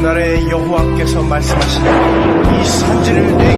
그날에 여호와께서 말씀하시되 이 산지를 내